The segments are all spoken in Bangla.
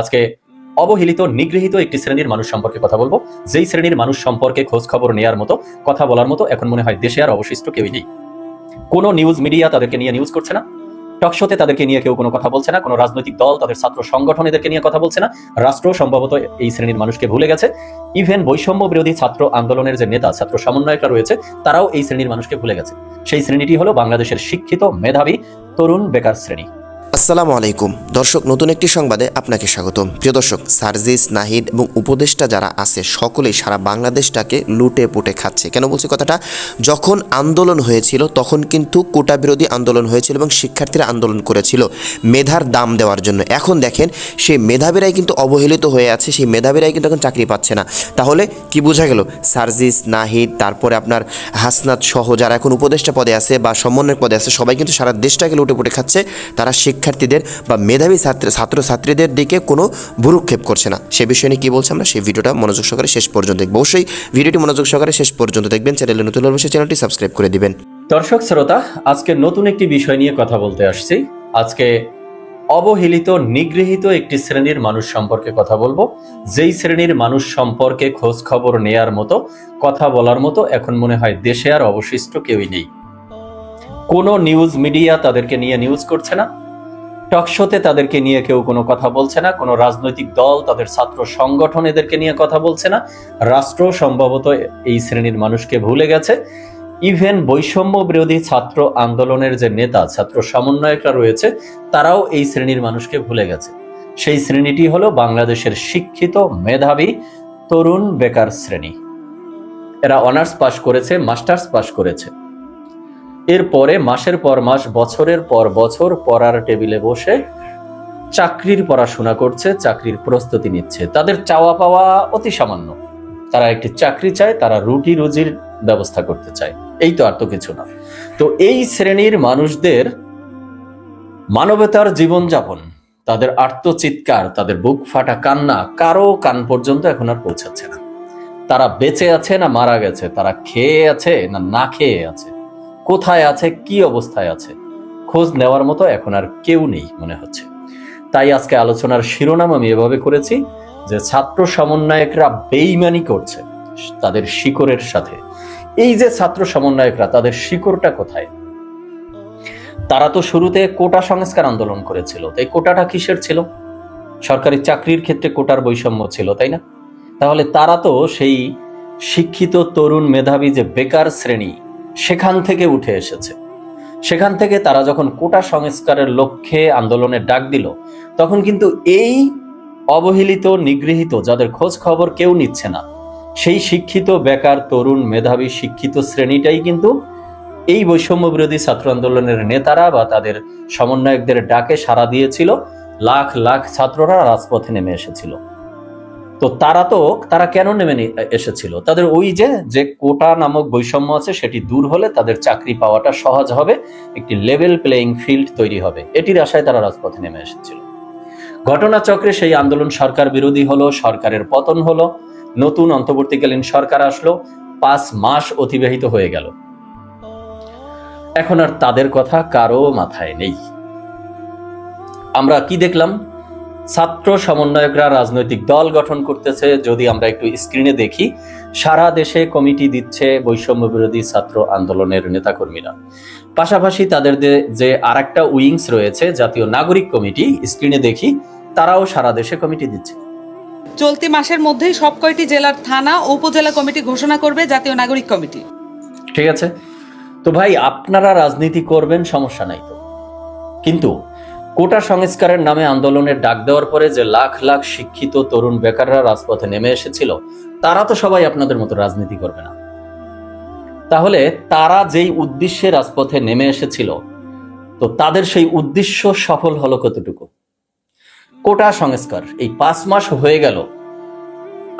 আজকে অবহেলিত, নিগৃহীত একটি শ্রেণির মানুষ সম্পর্কে কথা বলব। যেই শ্রেণির মানুষ সম্পর্কে খোঁজ খবর নেয়ার মতো, কথা বলার মতো এখন মনে হয় দেশে আর অবশিষ্ট কেউই নেই। কোনো নিউজ মিডিয়া তাদেরকে নিয়ে নিউজ করছে না। টকশোতে তাদেরকে নিয়ে কেউ কোনো কথা বলছে না। কোনো রাজনৈতিক দল, তাদের ছাত্র সংগঠন এদেরকে নিয়ে কথা বলছে না। রাষ্ট্র সম্ভবত এই শ্রেণির মানুষকে ভুলে গেছে। ইভেন বৈষম্য বিরোধী ছাত্র আন্দোলনের যে নেতা, ছাত্র সমন্বয়করা রয়েছে, তারাও এই শ্রেণির মানুষকে ভুলে গেছে। সেই শ্রেণীটি হলো বাংলাদেশের শিক্ষিত মেধাবী তরুণ বেকার শ্রেণি। আসসালামু আলাইকুম। দর্শক, নতুন একটি সংবাদে আপনাকে স্বাগতম। প্রিয় দর্শক, সার্জিস, নাহিদ এবং উপদেষ্টা যারা আছে, সকলেই সারা বাংলাদেশটাকে লুটে পুটে খাচ্ছে। কেন বলছি কথাটা? যখন আন্দোলন হয়েছিল, তখন কিন্তু কোটা বিরোধী আন্দোলন হয়েছিল এবং শিক্ষার্থীরা আন্দোলন করেছিল মেধার দাম দেওয়ার জন্য। এখন দেখেন, সেই মেধাবীরাই কিন্তু অবহেলিত হয়ে আছে, সেই মেধাবীরাই কিন্তু এখন চাকরি পাচ্ছে না। তাহলে কি বোঝা গেল? সার্জিস, নাহিদ, তারপরে আপনার হাসনাত সহ যারা এখন উপদেষ্টা পদে আছে বা সমন্বয় পদে আছে, সবাই কিন্তু সারা দেশটাকে লুটে পুটে খাচ্ছে। তারা শিক্ষার্থীদের বা মেধাবী ছাত্র ছাত্রছাত্রীদের দিকে কোনো ভুরুক্ষেপ করছে না। সে বিষয়ে নিয়ে কী বলছে আমরা? সেই ভিডিওটা মনোযোগ সহকারে শেষ পর্যন্ত দেখব। অবশ্যই ভিডিওটি মনোযোগ সহকারে শেষ পর্যন্ত দেখবেন। চ্যানেলে নতুন হলে অবশ্যই চ্যানেলটি সাবস্ক্রাইব করে দিবেন। দর্শক, শ্রোতা, আজকে নতুন একটি বিষয় নিয়ে কথা বলতে আসছি। আজকে অবহেলিত, নিগৃহীত একটি শ্রেণির মানুষ সম্পর্কে কথা বলব। যেই শ্রেণির মানুষ সম্পর্কে খোঁজ খবর নেয়ার মতো, কথা বলার মতো এখন মনে হয় দেশে আর অবশিষ্ট কেউই নেই। কোনো নিউজ মিডিয়া তাদেরকে নিয়ে নিউজ করছে না। টকশোতে তাদেরকে নিয়ে কেউ কোনো কথা বলছে না, কোনো রাজনৈতিক দল, তাদের ছাত্র সংগঠন এদেরকে নিয়ে কথা বলছে না। রাষ্ট্র সম্ভবত এই শ্রেণির মানুষকে ভুলে গেছে। ইভেন বৈষম্য বিরোধী ছাত্র আন্দোলনের যে নেতা, ছাত্র সমন্বয়করা রয়েছে, তারাও এই শ্রেণির মানুষকে ভুলে গেছে। সেই শ্রেণীটি হলো বাংলাদেশের শিক্ষিত মেধাবী তরুণ বেকার শ্রেণি। এরা অনার্স পাশ করেছে, মাস্টার্স পাশ করেছে। এরপরে মাসের পর মাস, বছরের পর বছর পড়ার টেবিলে বসে চাকরির পড়াশোনা করছে, চাকরির প্রস্তুতি নিচ্ছে। তাদের চাওয়া পাওয়া অতি সামান্য। তারা একটি চাকরি চায়, তারা রুটি রুজির ব্যবস্থা করতে চায়। এই তো আর তো কিছু না। তো এই শ্রেণির মানুষদের মানবতার জীবনযাপন, তাদের আর্তচিৎকার তাদের বুক ফাটা কান্না কারও কান পর্যন্ত এখন আর পৌঁছাচ্ছে না। তারা বেঁচে আছে না মারা গেছে? তারা খেয়ে আছে না না খেয়ে আছে? কোথায় আছে, কি অবস্থায় আছে, খোঁজ নেওয়ার মতো এখন আর কেউ নেই মনে হচ্ছে। তাই আজকে আলোচনার শিরোনাম আমি এভাবে করেছি যে ছাত্র সমন্বয়করা বেইমানি করছে তাদের শিকড়ের সাথে। এই যে ছাত্র সমন্বয়করা, তাদের শিকড়টা কোথায়? তারা তো শুরুতে কোটা সংস্কার আন্দোলন করেছিল। তাই কোটাটা কিসের ছিল? সরকারি চাকরির ক্ষেত্রে কোটার বৈষম্য ছিল, তাই না? তাহলে তারা তো সেই শিক্ষিত তরুণ মেধাবী যে বেকার শ্রেণি সেখান থেকে উঠে এসেছে। সেখান থেকে তারা যখন কোটা সংস্কারের লক্ষ্যে আন্দোলনের ডাক দিল, তখন কিন্তু এই অবহেলিত, নিগৃহীত, যাদের খোঁজ খবর কেউ নিচ্ছে না, সেই শিক্ষিত, বেকার, তরুণ, মেধাবী, শিক্ষিত শ্রেণীটাই কিন্তু এই বৈষম্য বিরোধী ছাত্র আন্দোলনের নেতারা বা তাদের সমন্বয়কদের ডাকে সাড়া দিয়েছিল। লাখ লাখ ছাত্ররা রাজপথে নেমে এসেছিল। তো তারা তো, তারা কেন নেমে এসেছিল? তাদের ওই যে যে কোটা নামক বৈষম্য আছে, সেটি দূর হলে তাদের চাকরি পাওয়াটা সহজ হবে, একটি লেভেল প্লেইং ফিল্ড তৈরি হবে। এটির আশায় তারা রাজপথে নেমে এসেছিল। ঘটনাচক্রে সেই আন্দোলন সরকার বিরোধী হলো, সরকারের পতন হলো, নতুন অন্তর্বর্তীকালীন সরকার আসলো, পাঁচ মাস অতিবাহিত হয়ে গেল। এখন আর তাদের কথা কারও মাথায় নেই। আমরা কি দেখলাম? ছাত্র সমন্বয়করা রাজনৈতিক দল গঠন করতেছে। যদি আমরা একটু স্ক্রিনে দেখি সারা দেশে কমিটি দিচ্ছে বৈষম্য বিরোধী ছাত্র আন্দোলনের নেতাকর্মীরা। পাশাপাশি তাদের যে- আর একটা উইংস রয়েছে জাতীয় নাগরিক কমিটি স্ক্রিনে দেখি তারাও সারা দেশে কমিটি দিচ্ছে। চলতি মাসের মধ্যেই সব কয়টি জেলার থানা ও উপজেলা কমিটি ঘোষণা করবে জাতীয় নাগরিক কমিটি। ঠিক আছে? তো ভাই আপনারা রাজনীতি করবেন সমস্যা নাই তো। কিন্তু কোটা সংস্কারের নামে আন্দোলনের ডাক দেওয়ার পরে যে লাখ লাখ শিক্ষিত তরুণ বেকাররা রাজপথে নেমে এসেছিল, তারা তো সবাই আপনাদের মতো রাজনীতি করবে না। তাহলে তারা যেই উদ্দেশ্যে রাজপথে নেমে এসেছিল, তো তাদের সেই উদ্দেশ্য সফল হলো কতটুকু? কোটা সংস্কার, এই পাঁচ মাস হয়ে গেল।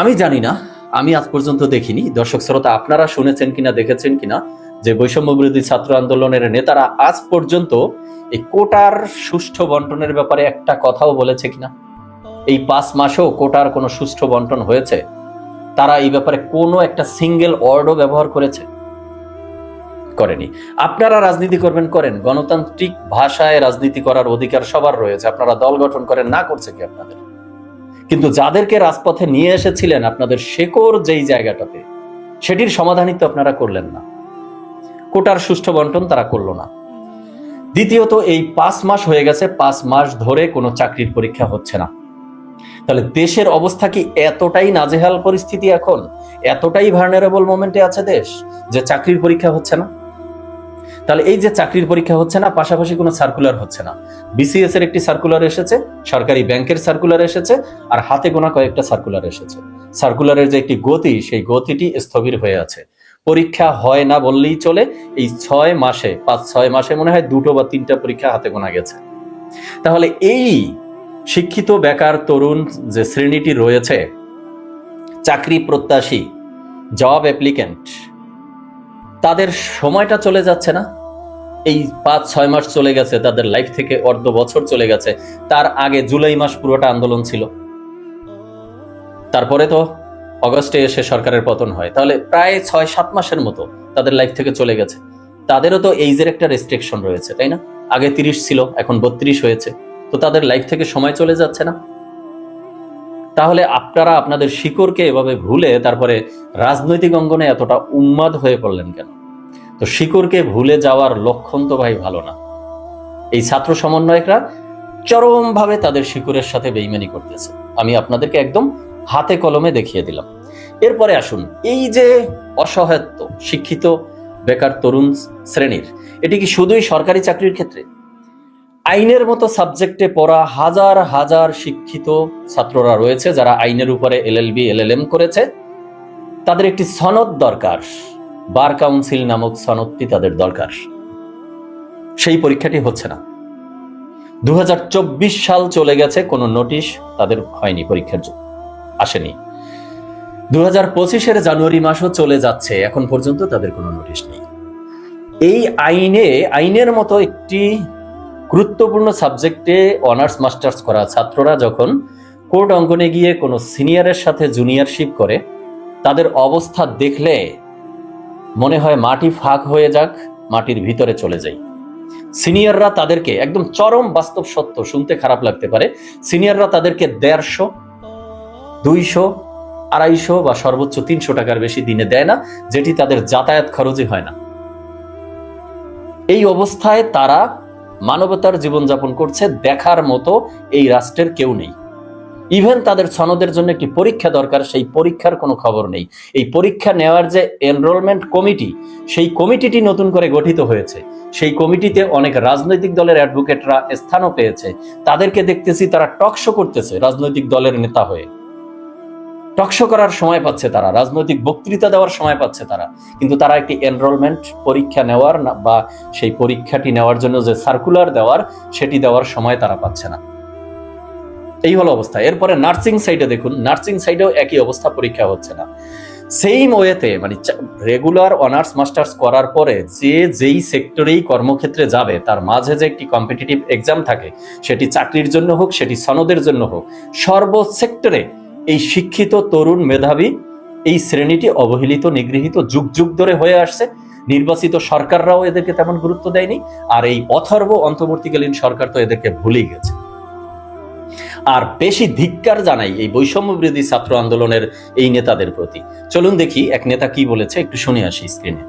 আমি জানি না, আমি আজ পর্যন্ত দেখিনি। দর্শক শ্রোতা, আপনারা শুনেছেন কিনা, দেখেছেন কিনা যে বৈষম্য বিরোধী ছাত্র আন্দোলনের নেতারা আজ পর্যন্ত এই কোটার সুষ্ঠু বন্টনের ব্যাপারে একটা কথাও বলেছে কিনা? এই পাঁচ মাসেও কোটার কোনো সুষ্ঠু বন্টন হয়েছে? তারা এই ব্যাপারে কোনো একটা সিঙ্গেল ওয়ার্ডও ব্যবহার করেছে? করেনি। আপনারা রাজনীতি করবেন, করেন। গণতান্ত্রিক ভাষায় রাজনীতি করার অধিকার সবার রয়েছে। আপনারা দল গঠন করেন, না করছে কি আপনাদের? কিন্তু যাদেরকে রাজপথে নিয়ে এসেছিলেন আপনাদের শেকড় যেই জায়গাটাতে, সেটির সমাধানই তো আপনারা করলেন না। কোটার সুষ্ঠু বন্টন তারা করল না। দ্বিতীয়ত, এই পাঁচ মাস হয়ে গেছে, পাঁচ মাস ধরে কোনো চাকরির পরীক্ষা হচ্ছে না। তাহলে দেশের অবস্থা কি এতটাই নাজেহাল পরিস্থিতি এখন? এতটাই ভার্নারেবল মোমেন্টে আছে দেশ যে চাকরির পরীক্ষা হচ্ছে না? তাহলে এই যে চাকরির পরীক্ষা হচ্ছে না, পাশাপাশি কোনো সার্কুলার হচ্ছে না। বিসিএস এর একটি সার্কুলার এসেছে, সরকারি ব্যাংকের সার্কুলার এসেছে, আর হাতে গোনা কয়েকটা সার্কুলার এসেছে। সার্কুলারের যে একটি গতি, সেই গতিটি স্থবির হয়ে আছে। পরীক্ষা হয় না বললেই চলে। এই ছয় মাসে, পাঁচ, ছয় মাসে মনে হয় দুটো বা তিনটা পরীক্ষা হাতে গোনা গেছে। তাহলে এই শিক্ষিত বেকার তরুণ যে শ্রেণীটি রয়েছে, চাকরি প্রত্যাশী, জব অ্যাপ্লিক্যান্ট, তাদের সময়টা চলে যাচ্ছে না। এই পাঁচ, ছয় মাস চলে গেছে, তাদের লাইফ থেকে অর্ধ বছর চলে গেছে। তার আগে জুলাই মাস পুরোটা আন্দোলন ছিল। তারপরে তো অগস্টে এসে সরকারের পতন হয়। তাহলে প্রায় ছয়, সাত মাসের মতো তাদের লাইফ থেকে চলে গেছে। তাদেরও তো এইজের একটা রেস্ট্রিকশন রয়েছে, তাই না? আগে তিরিশ ছিল, এখন বত্রিশ হয়েছে। তো তাদের লাইফ থেকে সময় চলে যাচ্ছে না। তাহলে আপনারা আপনাদের শিকড়কে এভাবে ভুলে তারপরে রাজনৈতিক অঙ্গনে এতটা উন্মাদ হয়ে পড়লেন কেন? তো শিকড়কে ভুলে যাওয়ার লক্ষণ তো ভাই ভালো না। এই ছাত্র সমন্বয়করা চরমভাবে তাদের শিকড়ের সাথে বেইমানি করতেছে। আমি আপনাদেরকে একদম হাতে কলমে দেখিয়ে দিলাম। এরপরে আসুন, এই যে অসহায়ত্ব, শিক্ষিত, বেকার তরুণ শ্রেণির, এটি কি শুধুই সরকারি চাকরির ক্ষেত্রে? আইনের মতো সাবজেক্টে পড়া হাজার হাজার শিক্ষিত ছাত্ররা রয়েছে যারা আইনের উপরে এলএলবি, এলএলএম করেছে। তাদের একটি সনদ দরকার, বার কাউন্সিল নামক সনদটি তাদের দরকার। সেই পরীক্ষাটি হচ্ছে না। দু হাজার চব্বিশ সাল চলে গেছে, কোনো নোটিশ তাদের হয়নি পরীক্ষার জন্য। আসেনি। দু হাজার পঁচিশের জানুয়ারি মাসও চলে যাচ্ছে, এখন পর্যন্ত তাদের কোনো নোটিশ নেই। এই আইনে, আইনের মতো একটি গুরুত্বপূর্ণ সাবজেক্টে অনার্স, মাস্টার্স করা ছাত্ররা যখন কোর্ট অঙ্গনে গিয়ে কোনো সিনিয়রের সাথে জুনিয়রশিপ করে, তাদের অবস্থা দেখলে মনে হয় মাটি ফাঁক হয়ে যাক, মাটির ভিতরে চলে যাই। সিনিয়ররা তাদেরকে একদম চরম বাস্তব সত্য, শুনতে খারাপ লাগতে পারে, সিনিয়ররা তাদেরকে দেড়শো দুইশো, আড়াইশো বা সর্বোচ্চ তিনশো টাকার বেশি দিনে দেয় না, যেটি তাদের যাতায়াত খরচই হয় না। এই অবস্থায় তারা মানবতার জীবনযাপন করছে, দেখার মতো এই রাষ্ট্রের কেউ নেই। ইভেন তাদের সনদের জন্য একটি পরীক্ষা দরকার, সেই পরীক্ষার কোনো খবর নেই। এই পরীক্ষা নেওয়ার যে এনরোলমেন্ট কমিটি সেই কমিটিটি নতুন করে গঠিত হয়েছে। সেই কমিটিতে অনেক রাজনৈতিক দলের অ্যাডভোকেটরা স্থানও পেয়েছে। তাদেরকে দেখতেছি তারা টকশো করতেছে রাজনৈতিক দলের নেতা হয়ে। টকশো করার সময় পাচ্ছে তারা, রাজনৈতিক বক্তৃতা দেওয়ার সময় পাচ্ছে তারা। কিন্তু তারা একটি এনরোলমেন্ট পরীক্ষা নেওয়ার বা সেই পরীক্ষাটি নেওয়ার জন্য যে সার্কুলার দেওয়ার, সেটি দেওয়ার সময় তারা পাচ্ছে না। এই হলো অবস্থা। এরপরে নার্সিং সাইডে দেখুন নার্সিং সাইডেও একই অবস্থা, পরীক্ষা হচ্ছে না। সেইম ওয়েতে মানে রেগুলার অনার্স মাস্টার্স করার পরে যে যেই সেক্টরেই কর্মক্ষেত্রে যাবে, তার মাঝে যে একটি কম্পিটিটিভ এক্সাম থাকে, সেটি চাকরির জন্য হোক, সেটি সনদের জন্য হোক, সর্ব সেক্টরে এই শিক্ষিত তরুণ মেধাবী এই শ্রেণীটি অবহেলিত, নিগৃহীত, যুগ যুগ ধরে হয়ে আসছে। নির্বাচিত সরকাররাও এদেরকে তেমন গুরুত্ব দেয়নি। আর এই অথর্ব অন্তর্বর্তীকালীন সরকার তো এদেরকে ভুলেই গেছে। আর বেশি ধিক্কার জানাই এই বৈষম্য বিরোধী ছাত্র আন্দোলনের এই নেতাদের প্রতি। চলুন দেখি এক নেতা কি বলেছে, একটু শুনে আসি স্ক্রিনে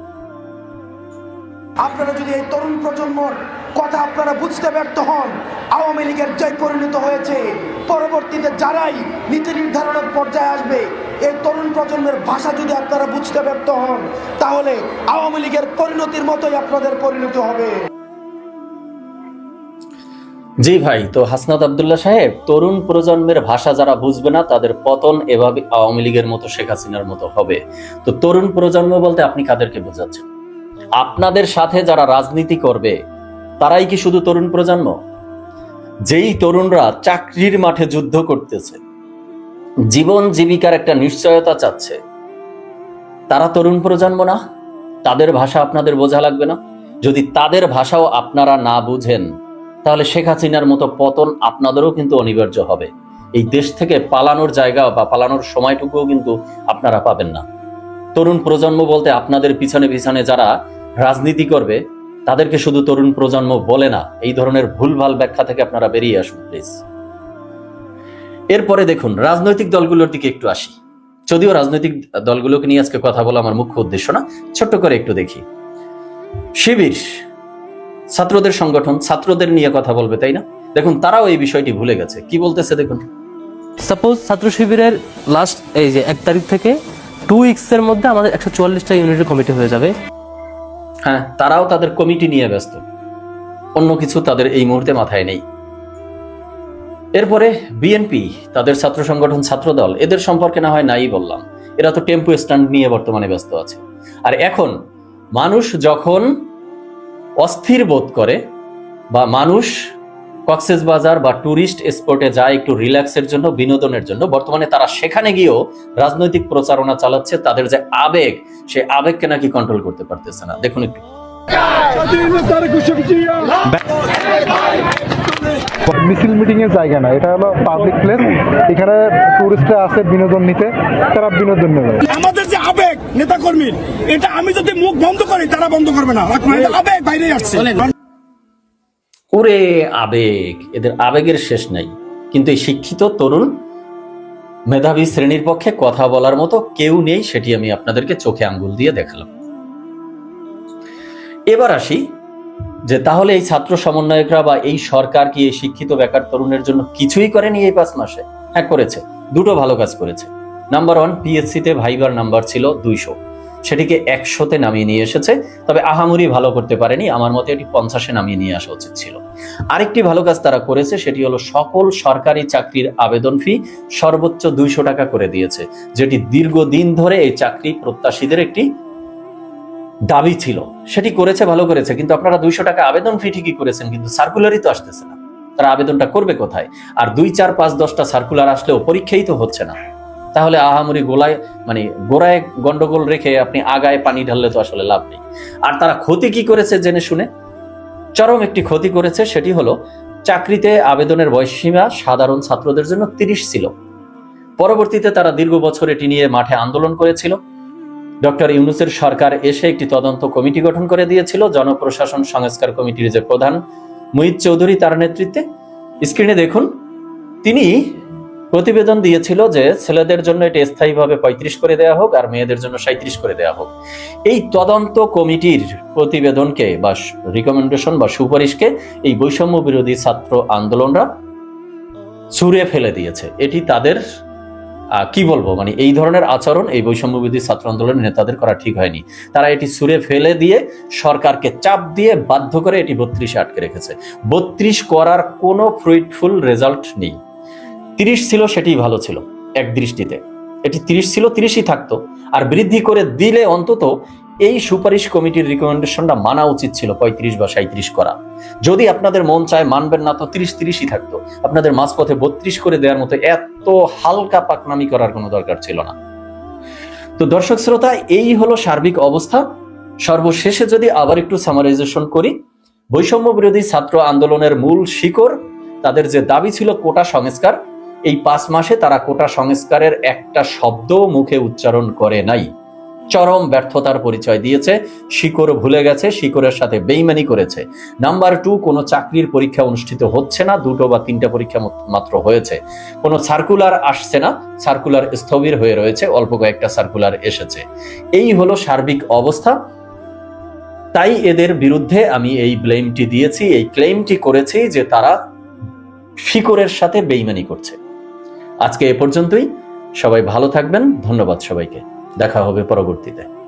আপনারা যদি এই তরুণ প্রজন্মর কথা আপনারা বুঝতে ব্যর্থ হন। আওয়ামী লীগের জয় পরিণত হয়েছে। পরবর্তীতে যারাই নীতি নির্ধারণের পর্যায়ে আসবে, এই তরুণ প্রজন্মের ভাষা যদি আপনারা বুঝতে ব্যর্থ হন, তাহলে আওয়ামী লীগের পরিণতির মতোই আপনাদের পরিণতি হবে। জি ভাই, তো হাসনাত আবদুল্লাহ সাহেব, তরুণ প্রজন্মের ভাষা যারা বুঝবে না, তাদের পতন এভাবে আওয়ামী লীগের মতো শেখ হাসিনার মতো হবে। তো তরুণ প্রজন্ম বলতে আপনি কাদেরকে বোঝাচ্ছেন? আপনাদের সাথে যারা রাজনীতি করবে তারাই কি শুধু তরুণ প্রজন্ম? যেই তরুণরা চাকরির মাঠে যুদ্ধ করতেছে, জীবন জীবিকার একটা নিশ্চয়তা চাচ্ছে, তারা তরুণ প্রজন্ম না? তাদের ভাষা আপনাদের বোঝা লাগবে না? যদি তাদের ভাষাও আপনারা না বুঝেন, তাহলে শেখ হাসিনার মতো পতন আপনাদেরও কিন্তু অনিবার্য হবে। এই দেশ থেকে পালানোর জায়গা বা পালানোর সময়টুকুও কিন্তু আপনারা পাবেন না। তরুণ প্রজন্ম বলতে আপনাদের পিছনে পিছনে যারা রাজনীতি করবে তাদেরকে শুধু তরুণ প্রজন্ম বলে না, এই ধরনের ভুলভাল ব্যাখ্যা থেকে আপনারা বেরিয়ে আসুন, প্লিজ। এরপরে দেখুন, রাজনৈতিক দলগুলোর দিকে একটু আসি। যদিও রাজনৈতিক দলগুলোকে নিয়ে আজকে কথা বলা আমার মুখ্য উদ্দেশ্য না, ছোট্ট করে একটু দেখি। শিবির, ছাত্রদের সংগঠন, ছাত্রদের নিয়ে কথা বলবে, তাই না? দেখুন, তারাও এই বিষয়টি ভুলে গেছে। কি বলতেছে, দেখুন। সাপোজ ছাত্র শিবিরের লাস্ট এই যে এক তারিখ থেকে টু উইকস এর মধ্যে আমাদের একশো চুয়াল্লিশটা ইউনিটের কমিটি হয়ে যাবে। হ্যাঁ তারাও তাদের কমিটি নিয়ে ব্যস্ত। অন্য কিছু তাদের এই মুহূর্তে মাথায় নেই। এরপরে বিএনপি তাদের ছাত্র সংগঠন ছাত্রদল, এদের সম্পর্কে না হয় নাই বললাম। এরা তো টেম্পু স্ট্যান্ড নিয়ে বর্তমানে ব্যস্ত আছে। আর এখন মানুষ যখন অস্থির বোধ করে বা মানুষ কক্সেস বাজার বা ট্যুরিস্ট স্পটে যায় একটু রিল্যাক্সের জন্য বিনোদনের জন্য। বর্তমানে তারা সেখানে গিয়েও রাজনৈতিক প্রচারণা চালাচ্ছে তাদের যে আবেগ সে আবেগকে নাকি কন্ট্রোল করতে পারতেছে না। দেখুন একটু। মিছিল মিটিং এর জায়গা না এটা হলো পাবলিক প্লেস এখানে টুরিস্টরা আসে বিনোদন নিতে তারা বিনোদন নেবে। আমাদের যে আবেগ নেতা কর্মীর এটা আমি যদি মুখ বন্ধ করি তারা বন্ধ করবে না। আবেগ বাইরে আসছে। ওরে আবেগ, এদের আবেগের শেষ নাই। কিন্তু এই শিক্ষিত তরুণ মেধাবী শ্রেণির পক্ষে কথা বলার মতো কেউ নেই, সেটি আমি আপনাদেরকে চোখে আঙ্গুল দিয়ে দেখালাম। এবার আসি যে তাহলে এই ছাত্র সমন্বয়করা বা এই সরকার কি এই শিক্ষিত বেকার তরুণের জন্য কিছুই করেনি এই পাঁচ মাসে? হ্যাঁ করেছে। দুটো ভালো কাজ করেছে। নাম্বার ওয়ান পিএসসি তে ভাইবার নাম্বার ছিল দুইশো। সেটিকে একশোতে নামিয়ে নিয়ে এসেছে। তবে আহামরি ভালো করতে পারেনি, আমার মতে এটি পঞ্চাশে নামিয়ে নিয়ে আসা উচিত ছিল। আরেকটি ভালো কাজ তারা করেছে, সেটি হলো সকল সরকারি চাকরির আবেদন ফি সর্বোচ্চ দুইশো টাকা করে দিয়েছে, যেটি দীর্ঘদিন ধরে এই চাকরি প্রত্যাশীদের একটি দাবি ছিল। সেটি করেছে, ভালো করেছে, কিন্তু আপনারা দুইশো টাকা আবেদন ফি ঠিকই করেছেন, কিন্তু সার্কুলারই তো আসতেছে না। তারা আবেদনটা করবে কোথায়? আর দুই, চার, পাঁচ, দশটা সার্কুলার আসলেও পরীক্ষাই তো হচ্ছে না। তাহলে আহামরি গোলায় মানে গোড়ায় গন্ডগোল রেখে আপনি আগায় পানি ঢাললে তো আসলে লাভ নেই। আর তারা ক্ষতি কি করেছে জেনে শুনে? চরম একটি ক্ষতি করেছে সেটি হলো, চাকরিতে আবেদনের বয়সসীমা সাধারণ ছাত্রদের জন্য তিরিশ ছিল। পরবর্তীতে তারা দীর্ঘ বছর এটি নিয়ে মাঠে আন্দোলন করেছিল। ডক্টর ইউনুসের সরকার এসে একটি তদন্ত কমিটি গঠন করে দিয়েছিল। জনপ্রশাসন সংস্কার কমিটির যে প্রধান মুহিত চৌধুরী তার নেতৃত্বে। স্ক্রিনে দেখুন, তিনি প্রতিবেদন দিয়েছিল যে ছেলেদের জন্য এটি স্থায়ীভাবে পঁয়ত্রিশ করে দেওয়া হোক আর মেয়েদের জন্য সাঁত্রিশ করে দেওয়া হোক। এই তদন্ত কমিটির প্রতিবেদনকে বা রিকমেন্ডেশন বা সুপারিশকে এই বৈষম্য বিরোধী ছাত্র আন্দোলনরা ছুঁড়ে ফেলে দিয়েছে। এটি তাদের কি বলব? মানে এই ধরনের আচরণ এই বৈষম্য বিরোধী ছাত্র আন্দোলনের নেতাদের করা ঠিক হয়নি। তারা এটি ছুঁড়ে ফেলে দিয়ে সরকারকে চাপ দিয়ে বাধ্য করে এটি বত্রিশে আটকে রেখেছে। বত্রিশ করার কোনো ফ্রুইটফুল রেজাল্ট নেই। তিরিশ ছিল সেটি ভালো ছিল, এক দৃষ্টিতে। এটি তিরিশ ছিল, তিরিশই থাকতো, আর বৃদ্ধি করে দিলে অন্তত এই সুপারিশ কমিটির রিকমেন্ডেশনটা মানা উচিত ছিল, পঁয়ত্রিশ বা সাঁত্রিশ করা। যদি আপনাদের মন চায় মানবেন না, তো তিরিশ তিরিশই থাকতো। আপনাদের মাঝপথে বত্রিশ করে দেওয়ার মতো এত হালকা পাকনামি করার কোনো দরকার ছিল না। তো দর্শক শ্রোতা, এই হলো সার্বিক অবস্থা। সর্বশেষে যদি আবার একটু সামারাইজেশন করি, বৈষম্য বিরোধী ছাত্র আন্দোলনের মূল শিকড়, তাদের যে দাবি ছিল কোটা সংস্কার এই পাঁচ মাসে তারা কোটা সংস্কারের একটা শব্দ মুখে উচ্চারণ করে নাই। চরম ব্যর্থতার পরিচয় দিয়েছে, শিকড় ভুলে গেছে, শিকড়ের সাথে বেইমানি করেছে। নাম্বার টু, কোনো চাকরির পরীক্ষা অনুষ্ঠিত হচ্ছে না, দুটো বা তিনটা পরীক্ষা মাত্র হয়েছে। কোনো সার্কুলার আসছে না, সার্কুলার স্থবির হয়ে রয়েছে, অল্প কয়েকটা সার্কুলার এসেছে। এই হলো সার্বিক অবস্থা। তাই এদের বিরুদ্ধে আমি এই ব্লেমটি দিয়েছি, এই ক্লেমটি করেছি যে তারা শিকড়ের সাথে বেইমানি করছে। আজকে এ পর্যন্তই। সবাই ভালো থাকবেন। ধন্যবাদ সবাইকে। দেখা হবে পরবর্তীতে।